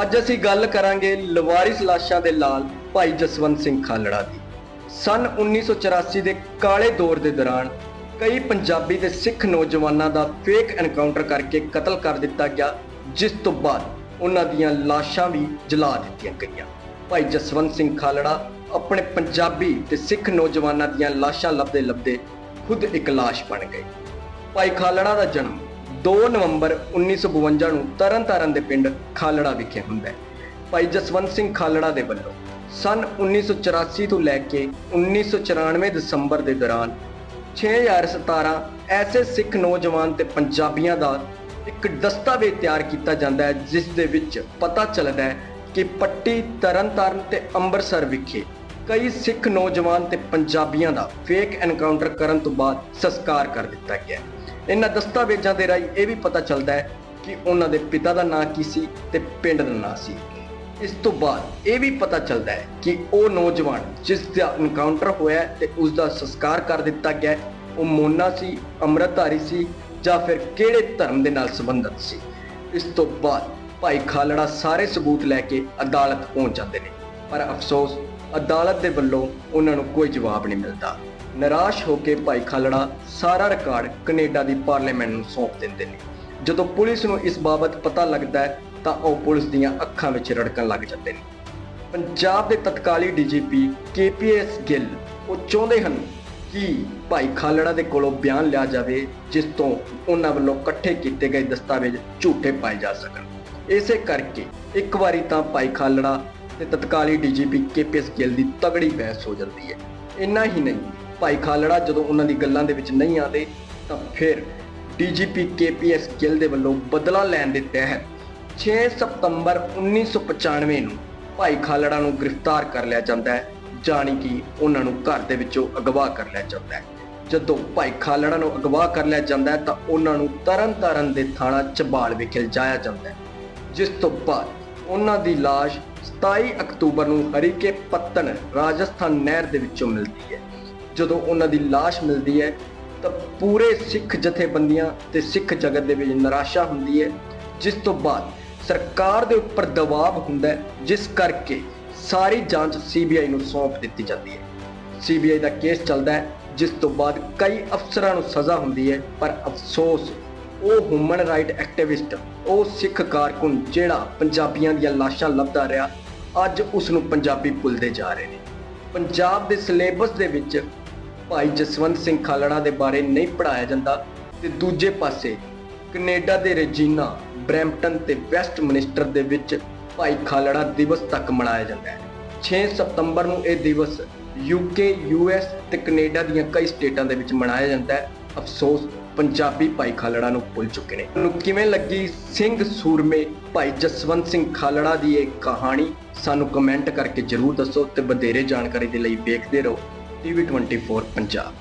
ਅੱਜ ਅਸੀਂ ਗੱਲ ਕਰਾਂਗੇ ਲਵਾਰਿਸ ਲਾਸ਼ਾਂ ਦੇ ਲਾਲ ਭਾਈ ਜਸਵੰਤ ਸਿੰਘ ਖਾਲੜਾ ਦੀ। ਸਨ 1984 ਦੇ ਕਾਲੇ ਦੌਰ ਦੇ ਦੌਰਾਨ ਕਈ ਪੰਜਾਬੀ ਤੇ ਸਿੱਖ ਨੌਜਵਾਨਾਂ ਦਾ ਫੇਕ ਐਨਕਾਊਂਟਰ ਕਰਕੇ ਕਤਲ ਕਰ ਦਿੱਤਾ ਗਿਆ, ਜਿਸ ਤੋਂ ਬਾਅਦ ਉਹਨਾਂ ਦੀਆਂ ਲਾਸ਼ਾਂ ਵੀ ਜਲਾ ਦਿੱਤੀਆਂ ਗਈਆਂ। ਭਾਈ ਜਸਵੰਤ ਸਿੰਘ ਖਾਲੜਾ ਆਪਣੇ ਪੰਜਾਬੀ ਤੇ ਸਿੱਖ ਨੌਜਵਾਨਾਂ ਦੀਆਂ ਲਾਸ਼ਾਂ ਲੱਭਦੇ ਲੱਭਦੇ ਖੁਦ ਇੱਕ ਲਾਸ਼ ਬਣ ਗਏ। ਭਾਈ ਖਾਲੜਾ ਦਾ ਜਨਮ 2 ਨਵੰਬਰ 1952 ਨੂੰ ਤਰਨਤਾਰਨ ਦੇ ਪਿੰਡ ਖਾਲੜਾ ਵਿਖੇ ਹੁੰਦਾ ਹੈ ਭਾਈ ਜਸਵੰਤ ਸਿੰਘ ਖਾਲੜਾ ਦੇ ਵੱਲੋਂ ਸਨ 1984 ਤੋਂ ਲੈ ਕੇ 1994 ਦਸੰਬਰ ਦੇ ਦੌਰਾਨ 6017 ਐਸੇ ਸਿੱਖ ਨੌਜਵਾਨ ਤੇ ਪੰਜਾਬੀਆਂ ਦਾ ਇੱਕ ਦਸਤਾਵੇਜ਼ ਤਿਆਰ ਕੀਤਾ ਜਾਂਦਾ ਹੈ, ਜਿਸ ਦੇ ਵਿੱਚ ਪਤਾ ਚੱਲਦਾ ਹੈ ਕਿ ਪੱਟੀ ਤਰਨਤਾਰਨ ਤੇ ਅੰਮ੍ਰਿਤਸਰ ਵਿਖੇ ਕਈ ਸਿੱਖ ਨੌਜਵਾਨ ਤੇ ਪੰਜਾਬੀਆਂ ਦਾ ਫੇਕ ਐਨਕਾਊਂਟਰ ਕਰਨ ਤੋਂ ਬਾਅਦ ਸੰਸਕਾਰ ਕਰ ਦਿੱਤਾ ਗਿਆ ਹੈ। ਇਹਨਾਂ ਦਸਤਾਵੇਜ਼ਾਂ ਦੇ ਰਾਹੀਂ ਇਹ ਵੀ ਪਤਾ ਚੱਲਦਾ ਹੈ ਕਿ ਉਹਨਾਂ ਦੇ ਪਿਤਾ ਦਾ ਨਾਂ ਕੀ ਸੀ ਤੇ ਪਿੰਡ ਦਾ ਨਾਂ ਸੀ। ਇਸ ਤੋਂ ਬਾਅਦ ਇਹ ਵੀ ਪਤਾ ਚੱਲਦਾ ਹੈ ਕਿ ਉਹ ਨੌਜਵਾਨ ਜਿਸ ਦਾ ਇਨਕਾਊਂਟਰ ਹੋਇਆ ਹੈ ਤੇ ਉਸ ਦਾ ਸੰਸਕਾਰ ਕਰ ਦਿੱਤਾ ਗਿਆ ਉਹ ਮੋਨਾ ਸੀ, ਅੰਮ੍ਰਿਤਧਾਰੀ ਸੀ ਜਾਂ ਫਿਰ ਕਿਹੜੇ ਧਰਮ ਦੇ ਨਾਲ ਸੰਬੰਧਿਤ ਸੀ। ਇਸ ਤੋਂ ਬਾਅਦ ਭਾਈ ਖਾਲੜਾ ਸਾਰੇ ਸਬੂਤ ਲੈ ਕੇ ਅਦਾਲਤ ਪਹੁੰਚ ਜਾਂਦੇ ਨੇ, ਪਰ ਅਫਸੋਸ ਅਦਾਲਤ ਦੇ ਵੱਲੋਂ ਉਹਨਾਂ ਨੂੰ ਕੋਈ ਜਵਾਬ ਨਹੀਂ ਮਿਲਦਾ। ਨਿਰਾਸ਼ ਹੋ ਕੇ ਭਾਈ ਖਾਲੜਾ ਸਾਰਾ ਰਿਕਾਰਡ ਕੈਨੇਡਾ ਦੀ ਪਾਰਲੀਮੈਂਟ ਨੂੰ ਸੌਂਪ ਦਿੰਦੇ ਨੇ। ਜਦੋਂ ਪੁਲਿਸ ਨੂੰ ਇਸ ਬਾਬਤ ਪਤਾ ਲੱਗਦਾ ਹੈ, ਤਾਂ ਉਹ ਪੁਲਿਸ ਦੀਆਂ ਅੱਖਾਂ ਵਿੱਚ ਰੜਕਣ ਲੱਗ ਜਾਂਦੇ ਨੇ। ਪੰਜਾਬ ਦੇ ਤਤਕਾਲੀ ਡੀਜੀਪੀ ਕੇਪੀਐਸ ਗਿੱਲ ਉਹ ਚਾਹੁੰਦੇ ਹਨ ਕਿ ਭਾਈ ਖਾਲੜਾ ਦੇ ਕੋਲੋਂ ਬਿਆਨ ਲਿਆ ਜਾਵੇ, ਜਿਸ ਤੋਂ ਉਹਨਾਂ ਵੱਲੋਂ ਇਕੱਠੇ ਕੀਤੇ ਗਏ ਦਸਤਾਵੇਜ਼ ਝੂਠੇ ਪਾਏ ਜਾ ਸਕਣ। ਇਸੇ ਕਰਕੇ ਇੱਕ ਵਾਰੀ ਤਾਂ ਭਾਈ ਖਾਲੜਾ ਤੇ ਤਤਕਾਲੀ ਡੀਜੀਪੀ ਕੇਪੀਐਸ ਗਿੱਲ ਦੀ ਤਗੜੀ ਬਹਿਸ ਹੋ ਜਾਂਦੀ ਹੈ। ਇੰਨਾ ਹੀ ਨਹੀਂ ਭਾਈ ਖਾਲੜਾ ਜਦੋਂ ਉਹਨਾਂ ਦੀ ਗੱਲਾਂ ਦੇ ਵਿੱਚ ਨਹੀਂ ਆਉਂਦੇ, ਤਾਂ ਫਿਰ ਡੀਜੀਪੀ ਕੇਪੀਐਸ ਗਿੱਲ ਦੇ ਵੱਲੋਂ ਬਦਲਾ ਲੈਣ ਦੇ ਤਹਿਤ 6 ਸਤੰਬਰ 1995 ਨੂੰ ਭਾਈ ਖਾਲੜਾ ਨੂੰ ਗ੍ਰਿਫਤਾਰ ਕਰ ਲਿਆ ਜਾਂਦਾ ਹੈ, ਜਾਣੀ ਕਿ ਉਹਨਾਂ ਨੂੰ ਘਰ ਦੇ ਵਿੱਚੋਂ ਅਗਵਾ ਕਰ ਲਿਆ ਜਾਂਦਾ ਹੈ। ਜਦੋਂ ਭਾਈ ਖਾਲੜਾ ਨੂੰ ਅਗਵਾ ਕਰ ਲਿਆ ਜਾਂਦਾ ਹੈ, ਤਾਂ ਉਹਨਾਂ ਨੂੰ ਤਰਨਤਾਰਨ ਦੇ ਥਾਣਾ ਚਬਾਲ ਵਿਖੇ ਲਿਜਾਇਆ ਜਾਂਦਾ ਹੈ। ਜਿਸ ਤੋਂ ਬਾਅਦ ਉਹਨਾਂ ਦੀ ਲਾਸ਼ 27 ਅਕਤੂਬਰ ਨੂੰ ਹਰੀਕੇ ਪੱਤਨ ਰਾਜਸਥਾਨ ਨਹਿਰ ਦੇ ਵਿੱਚੋਂ ਮਿਲਦੀ ਹੈ। ਜਦੋਂ ਉਹਨਾਂ ਦੀ ਲਾਸ਼ ਮਿਲਦੀ ਹੈ, ਤਾਂ ਪੂਰੇ ਸਿੱਖ ਜਥੇਬੰਦੀਆਂ ਤੇ ਸਿੱਖ ਜਗਤ ਦੇ ਵਿੱਚ ਨਿਰਾਸ਼ਾ ਹੁੰਦੀ ਹੈ, ਜਿਸ ਤੋਂ ਬਾਅਦ ਸਰਕਾਰ ਦੇ ਉੱਪਰ ਦਬਾਅ ਹੁੰਦਾ ਜਿਸ ਕਰਕੇ ਸਾਰੀ ਜਾਂਚ ਸੀਬੀਆਈ ਨੂੰ ਸੌਂਪ ਦਿੱਤੀ ਜਾਂਦੀ ਹੈ। ਸੀਬੀਆਈ ਦਾ ਕੇਸ ਚੱਲਦਾ ਹੈ, ਜਿਸ ਤੋਂ ਬਾਅਦ ਕਈ ਅਫਸਰਾਂ ਨੂੰ ਸਜ਼ਾ ਹੁੰਦੀ ਹੈ, ਪਰ ਅਫਸੋਸ, ਉਹ ਹਿਊਮਨ ਰਾਈਟ ਐਕਟਿਵਿਸਟ ਉਹ ਸਿੱਖ ਕਾਰਕੁਨ ਜਿਹੜਾ ਪੰਜਾਬੀਆਂ ਦੀਆਂ ਲਾਸ਼ਾਂ ਲੱਭਦਾ ਰਿਹਾ, ਅੱਜ ਉਸ ਨੂੰ ਪੰਜਾਬੀ ਭੁੱਲਦੇ ਜਾ ਰਹੇ ਨੇ। ਪੰਜਾਬ ਦੇ ਸਿਲੇਬਸ ਦੇ ਵਿੱਚ ਭਾਈ ਜਸਵੰਤ ਸਿੰਘ ਖਾਲੜਾ ਦੇ ਬਾਰੇ ਨਹੀਂ ਪੜਾਇਆ ਜਾਂਦਾ ਤੇ ਦੂਜੇ ਪਾਸੇ ਕੈਨੇਡਾ ਦੇ ਰਜੀਨਾ ਬਰੈਂਪਟਨ ਤੇ ਵੈਸਟਮਿਨਿਸਟਰ ਦੇ ਵਿੱਚ ਭਾਈ ਖਾਲੜਾ ਦਿਵਸ ਤੱਕ ਮਨਾਇਆ ਜਾਂਦਾ ਹੈ। 6 ਸਤੰਬਰ ਨੂੰ ਇਹ ਦਿਵਸ ਯੂਕੇ ਯੂਐਸ ਤੇ ਕੈਨੇਡਾ ਦੀਆਂ ਕਈ ਸਟੇਟਾਂ ਦੇ ਵਿੱਚ ਮਨਾਇਆ ਜਾਂਦਾ ਹੈ। ਅਫਸੋਸ, ਪੰਜਾਬੀ ਭਾਈ ਖਾਲੜਾ ਨੂੰ ਭੁੱਲ ਚੁੱਕੇ ਨੇ। ਤੁਹਾਨੂੰ ਕਿਵੇਂ ਲੱਗੀ ਸਿੰਘ ਸੂਰਮੇ ਭਾਈ ਜਸਵੰਤ ਸਿੰਘ ਖਾਲੜਾ ਦੀ ਇਹ ਕਹਾਣੀ? ਸਾਨੂੰ ਕਮੈਂਟ ਕਰਕੇ ਜਰੂਰ ਦੱਸੋ ਤੇ ਵਧੇਰੇ ਜਾਣਕਾਰੀ ਦੇ ਲਈ ਵੇਖਦੇ ਰਹੋ। TV twenty four Punjab.